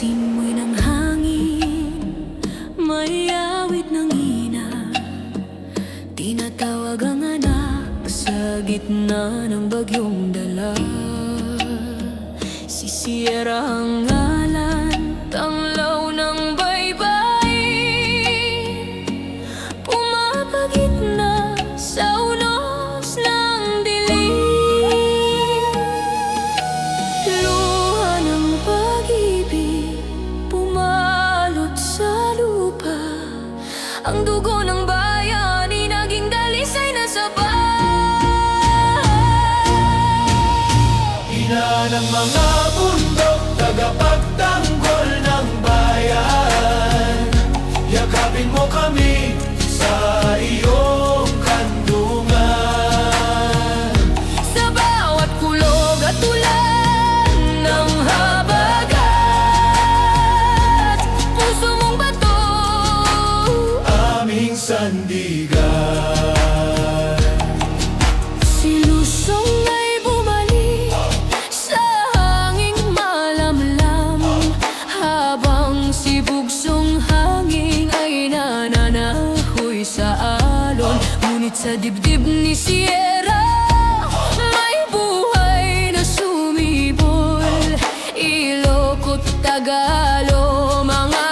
Simoy ng hangin May awit ng ina. Tinatawag ang anak Sa gitna ng bagyong dala Si Sierra ang mga bundok, tagapagtanggol ng bayan. Yakapin mo kami sa iyong kandungan. Sa bawat kulog at ulan ng habagat Puso mong bato. Aming sandigan Ngunit sa dibdib ni Sierra may buhay na sumibol. Ilocos, Tagalo, mga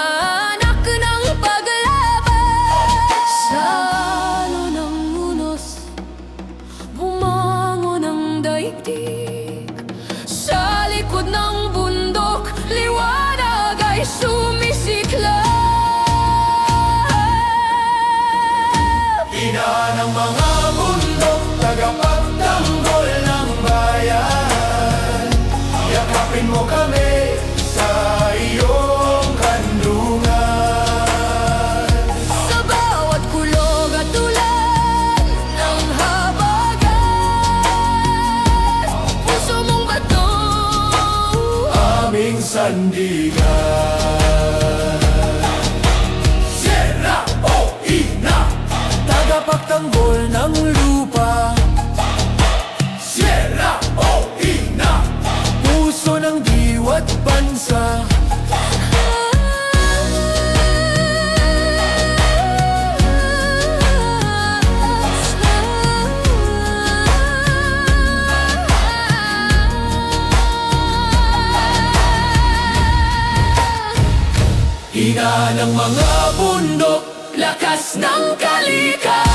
anak ng paglaban. Sa alon ng unos Bumangon ang daigdig sandigan Sierra o Ina Tagapagtanggol ng Ina ng mga bundok Lakas ng kalikasan